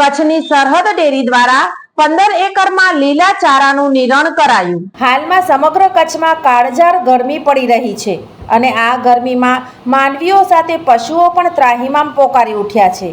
કચ્છની સરહદ ડેરી દ્વારા પંદર એકરમાં લીલા ચારાનું નિરણ કરાયું. હાલમાં સમગ્ર કચ્છમાં કાળઝાળ ગરમી પડી રહી છે અને આ ગરમીમાં માનવીઓ સાથે પશુઓ પણ ત્રાહિમામ પોકારી ઉઠ્યા છે.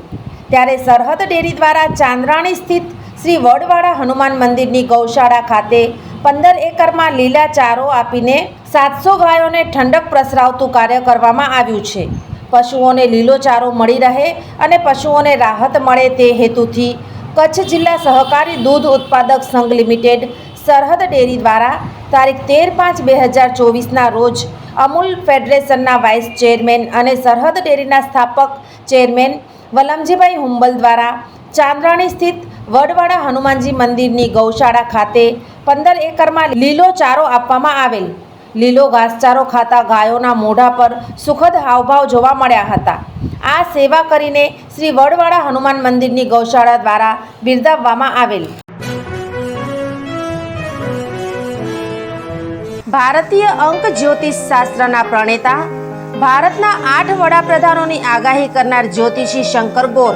ત્યારે સરહદ ડેરી દ્વારા ચાંદ્રાણી સ્થિત શ્રી વડવાડા હનુમાન મંદિરની ગૌશાળા ખાતે પંદર એકરમાં લીલા ચારો આપીને સાતસો ગાયોને ઠંડક પ્રસરાવતું કાર્ય કરવામાં આવ્યું છે. પશુઓને લીલો ચારો મળી રહે અને પશુઓને રાહત મળે તે હેતુથી કચ્છ જિલ્લા સહકારી દૂધ ઉત્પાદક સંઘ લિમિટેડ સરહદ ડેરી દ્વારા તારીખ તેર પાંચ બે હજાર ચોવીસના રોજ અમૂલ ફેડરેશનના વાઇસ ચેરમેન અને સરહદ ડેરીના સ્થાપક ચેરમેન વલમજીભાઈ હુંબલ દ્વારા ચાંદ્રાણી સ્થિત વડવાડા હનુમાનજી મંદિરની ગૌશાળા ખાતે પંદર એકરમાં લીલો ચારો આપવામાં આવેલ. લીલો ઘાસચારો ખાતા ગાયોના મોઢા પર સુખદ હાવભાવ જોવા મળ્યા હતા. આ સેવા કરીને શ્રી વડવાડા હનુમાન મંદિરની ગૌશાળા દ્વારા બિરદાવવામાં આવેલ. ભારતીય અંક જ્યોતિષ શાસ્ત્રના પ્રણેતા, ભારતના આઠ વડાપ્રધાનોની આગાહી કરનાર જ્યોતિષી શંકર ગોર